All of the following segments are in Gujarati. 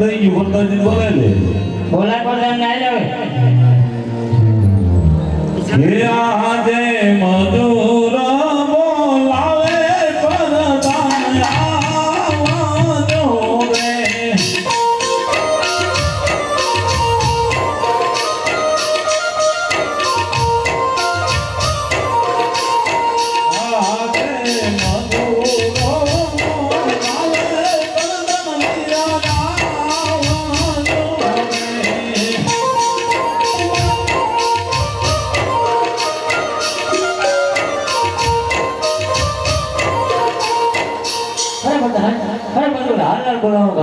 થઈ ગયું વરદાજી બોલે ને બોલાય ના લેવે હે આજે મધુર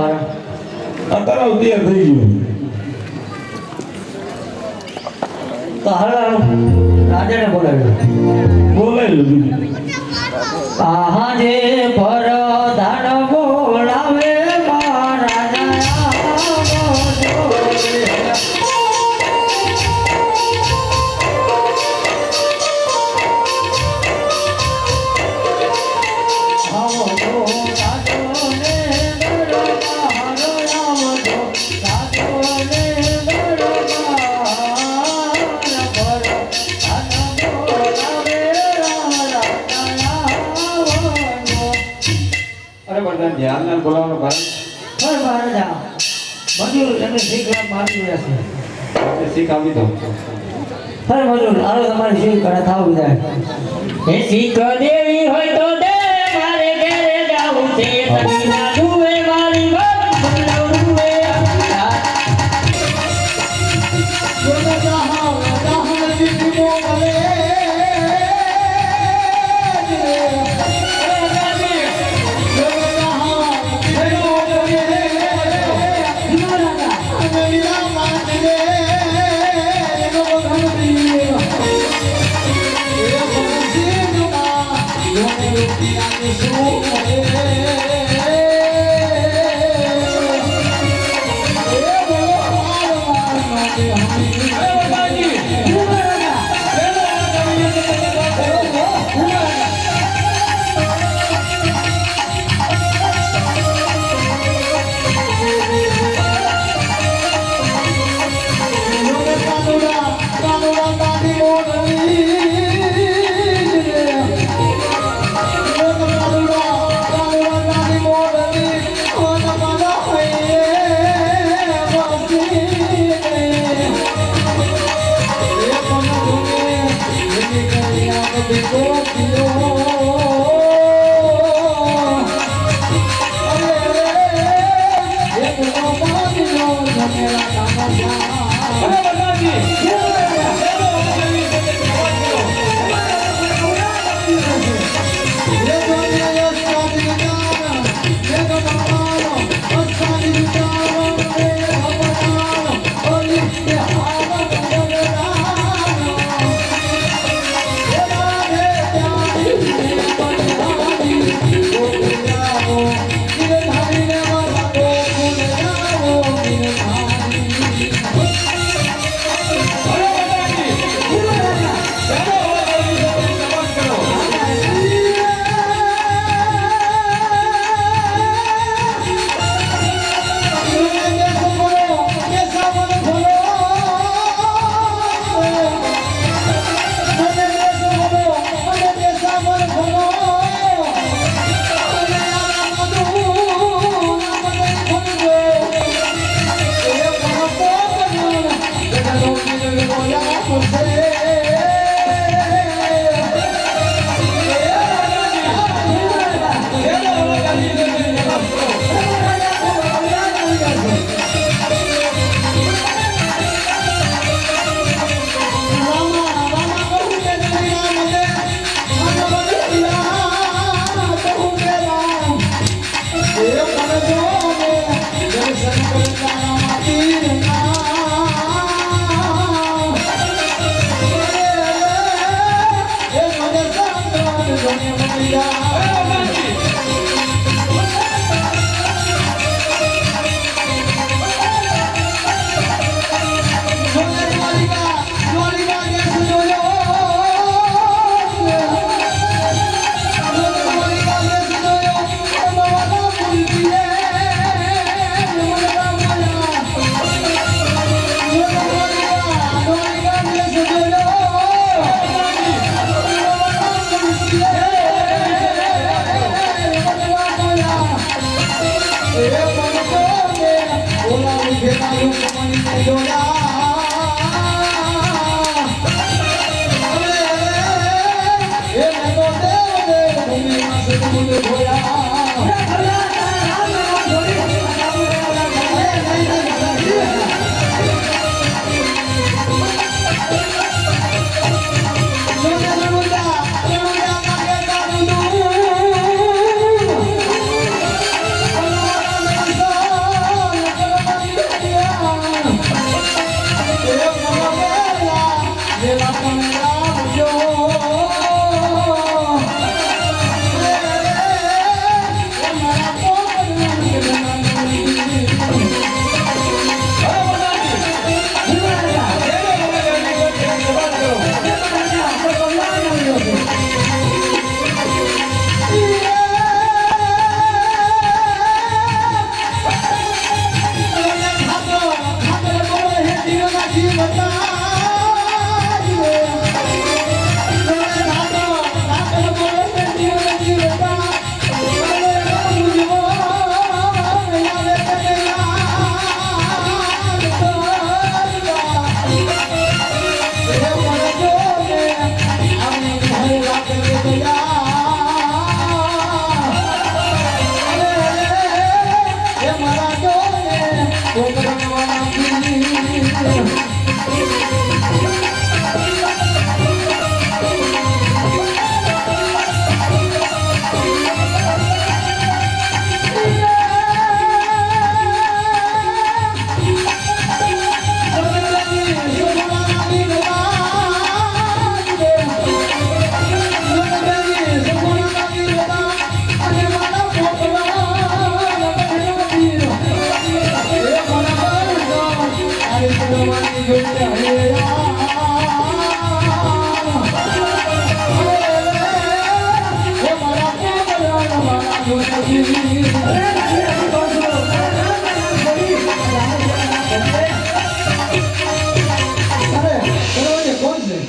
આ તળાવ તૈયાર થઈ ગયું તો રાજાને બોલાવ્યો બોલાવી લીધું આહા જે પરધાન બધા ધ્યાન બોલાવવાનું કારણ હર મહારાજા મજૂર શીખ લાભ મારી રહ્યા છે. આપણે શીખ આપી દો. હર મજૂર આવો તમારે શીખ કરે થાવ બધા એ શીખ દેવી હોય તો દે મારે ઘરે જાવું છે. તની ના જુએ મારી 네.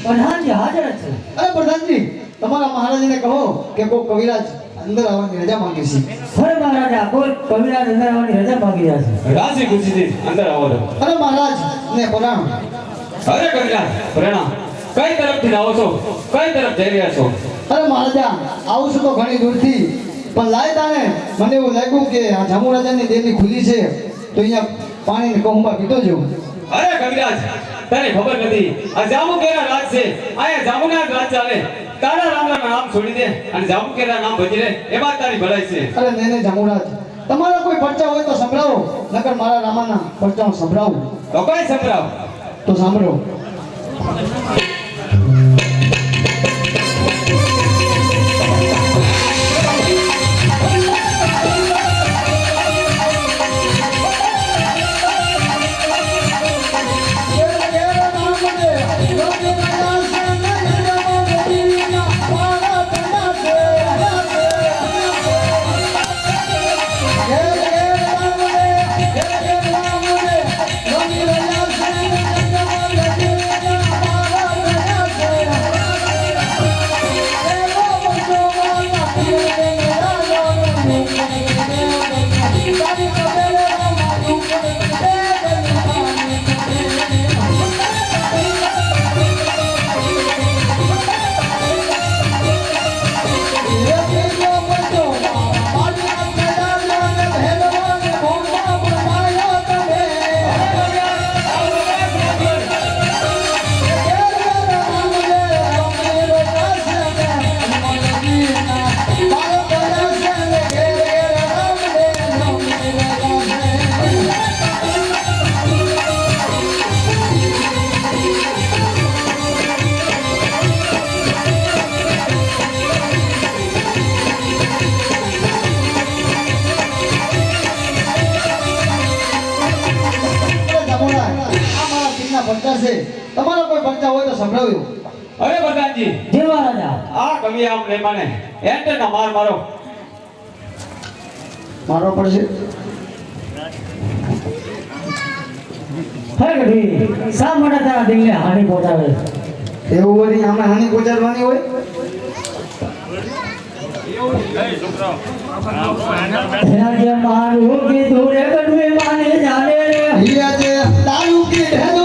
પ્રધાનજી હાજર છે અરે પ્રધાનજી તમારા મહારાજને કહો કે કોઈ કવિરાજ અંદર આવવાની રજા માંગી છે. હવે મહારાજા કોઈ પવિરા અંદર આવવાની રજા માંગી રહ્યા છે? રાજી ખુશીથી અંદર આવો છો અરે મહારાજ ને પ્રણામ. અરે કન્યા પ્રણામ. કઈ તરફથી આવો છો? કઈ તરફ જઈ રહ્યા છો? અરે મહારાજા આવું છું તો ઘણી દૂરથી. પણ લાય તાને મને એવું લાગ્યું કે આ જામુ રાજાની દેવી ખુલી છે. તો અહીંયા પાણીની કહુંબા પીતો જો અરે કવિરાજ તને ખબર નથી. આ જામુ કેના રાજ છે? અહીંયા જામુના રાજ ચાલે. તારા રામના નામ છોડી દે અને જામુકેરા નામ ભજી લે એમાં તારી ભલાઈ છે. અરે નહીં ને જામુરાજ તમારા કોઈ પરચા હોય તો સંભળાવો નકર મારા રામાના પરચા હું સંભળાવું. તો કઈ સંભળાવ? તો સાંભળો. ના પડકાર છે. તમારો કોઈ પડકાર હોય તો સંભળાવ્યો. અરે ભગવાનજી. જેવા રાજા. આ કવિ આમ લે મને એટ ના માર મારો. મારવો પડશે. હે ગઢવી શા માટે તારા દિલને હાનિ પહોંચાડે એવું હોય આમાં હાનિ પહોંચાડવાની હોય. મારું કે દૂરે ગઢવે માને જાણે રે. તારું કે ઢેર